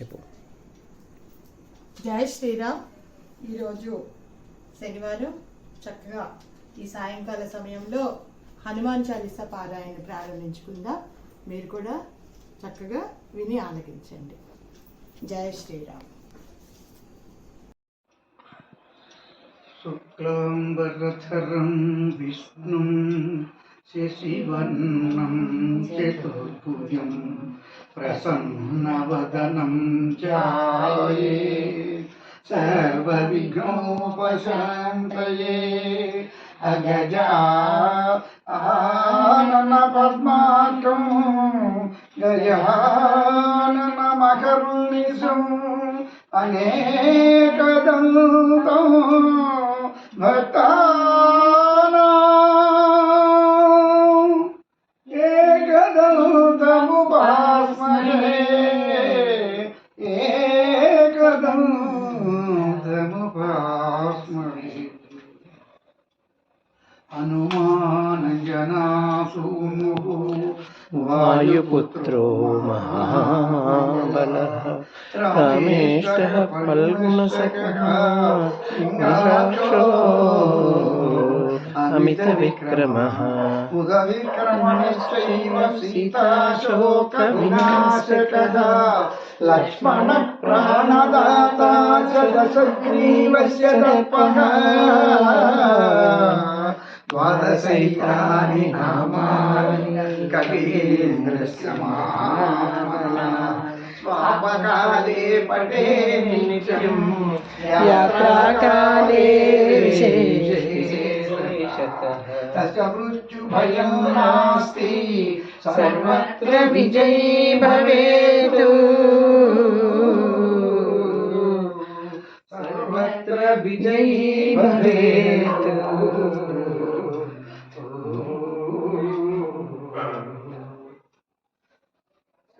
చెప్పు. జై శ్రీరామ్. ఈరోజు శనివారం చక్కగా ఈ సాయంకాల సమయంలో హనుమాన్ చాలీసా పారాయణ ప్రారంభించుకుందాం. మీరు కూడా చక్కగా విని ఆలకించండి. జై శ్రీరామ్. శుక్లాంబరధరం విష్ణుం शिशिवन्नं चतुर्भुजं प्रसन्नवदनं चाये सर्वविघ्नोपशान्तये अगजा हनुमानञ्जनासूनुः वायुपुत्रो महाबलः रमेशः फल्गुणसखः निराशो अमितविक्रमः उदविक्रमणश्चैव सीताशोकविनाशकः प्राणदाता च दशग्रीवस्य दर्पः त्वदसहितानि नामानि कविन्द्रस्यमामनः स्वापकाले पटे नित्यं यात्राकाले तस्य मृत्युभयं नास्ति। सर्वत्र विजयी भवेत्। सर्वत्र विजयी भवेत्।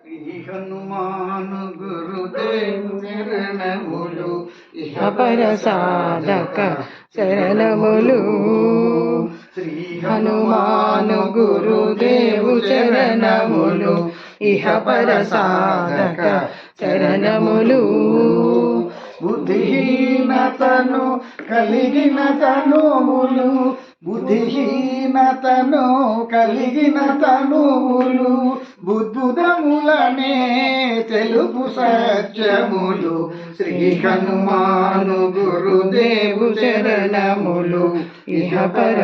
శ్రీ హనుమాను గురుదేవు చరణములు అపర సాధక శరణములు. శ్రీ హనుమాను గురుదేవు చరణములు ఇహ పర సాధక చరణములు బుద్ధిహీనతను కలిగిన తనువులు బుద్ధిహీనతను కలిగిన తనువులు బుద్ధుదములనే తెలుపు సత్యములు. శ్రీ హనుమాను గురుదేవు చరణములు ఇహ పర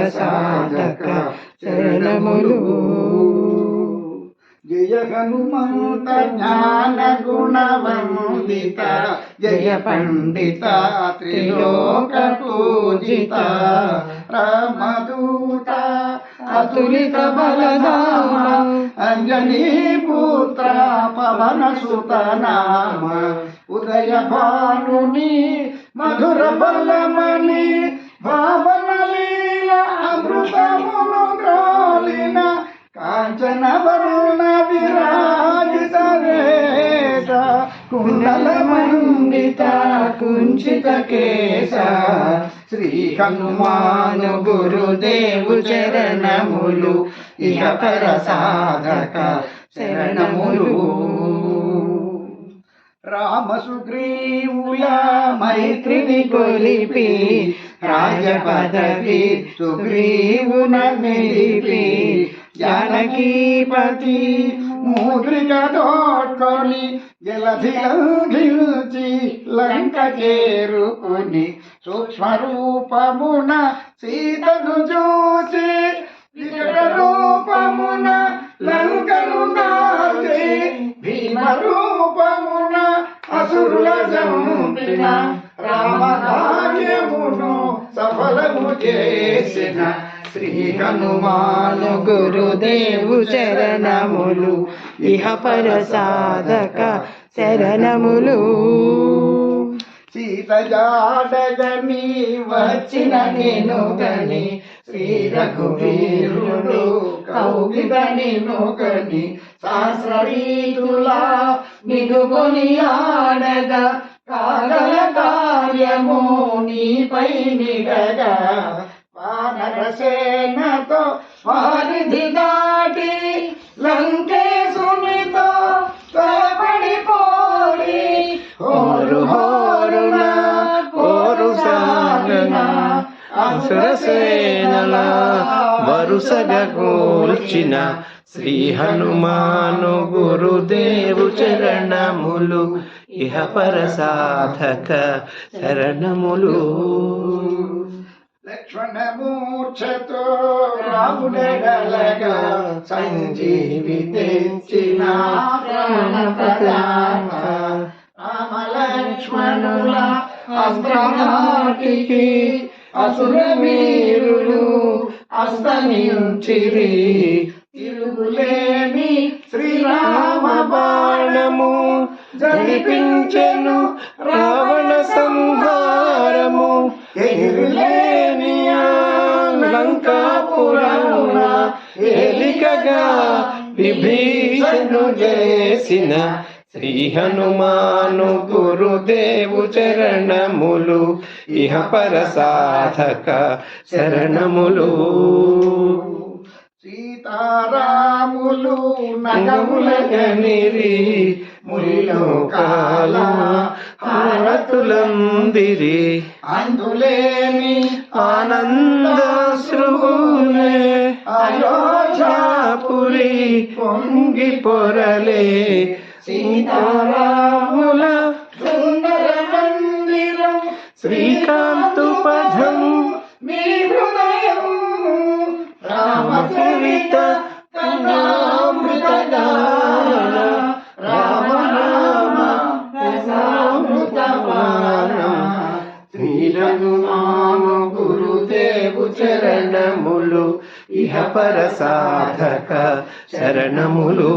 చరణములు జయ హనుమంత జ్ఞాన గుణవందిత జయ పండిత త్రిలోక పూజిత. రామ అతులిత బలధామ అంజనీ పుత్ర పవన సుతనామ ఉదయ భానుని మధుర బలమణి కుంచిత కేశ శ్రీ హనుమాను గురుదేవు చరణములు ఇహ పర సాధక శరణములు రామ సుగ్రీవుల మైత్రిని కొలిపి రాజ పదవి సుగ్రీవున మెలిపి. జానకీపతి మూద్రిక తోడ్కొని జలధిలంఘించి లంక చేరుకుని సూక్ష్మరూపమున సీతను చూసి వికట రూపమున లంకను దాచి భీమ రూపమున అసురుల జంపిన రామకార్యమును సఫలము చేసిన శ్రీ హనుమాను గురుదేవు చరణములు ఇహ పర సాధక శరణములు. సీత జాడగని వచ్చిన నేను గని శ్రీ రఘువీరుడు కౌగిట నిన్ను గని సహస్రరీతులా ఆడగా కాగల కార్యము నీపై నిడగా వానరసేనతో వారిధిగా సేనలా వరుసగా కూల్చిన శ్రీ హనుమాను గురుదేవు చరణములు ఇహ పర సాధక శరణములు. లక్ష్మణమూర్ఛతో రాముడగలగా సంజీవి తెచ్చిన ప్రాణప్రదాత రామ లక్ష్మణుల అస్త్రమాటికి అసుర వీరులు అస్తమించిరి. తిరుగులేమి శ్రీరామ బాణము జరిపించెను రావణ సంహారము. ఎగిరిలేని లంకాపురమున ఏలికగా విభీషణు చేసిన శ్రీ హనుమాను గురుదేవు చరణములు ఇహ పర సాధక శరణములు సీతారాములు నగములగనిరి నగములగనిరి ముల్లోకాల హారతులందిరి. అందులేని ఆనందాశ్రువులే అయోధ్యాపురి పొంగి పొరలే సీతారాముల సుందర మందిరం శ్రీకాంతు పదం మీ హృదయం రామచరిత కథామృత రామ రామ రసామృత గురుదేవు చరణములు ఇహ పర సాధక శరణములు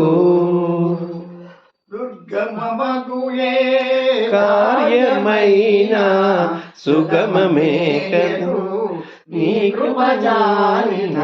దుర్గమగుయే కార్యమైన సుగమమే కదు. నీ కృప జాలిన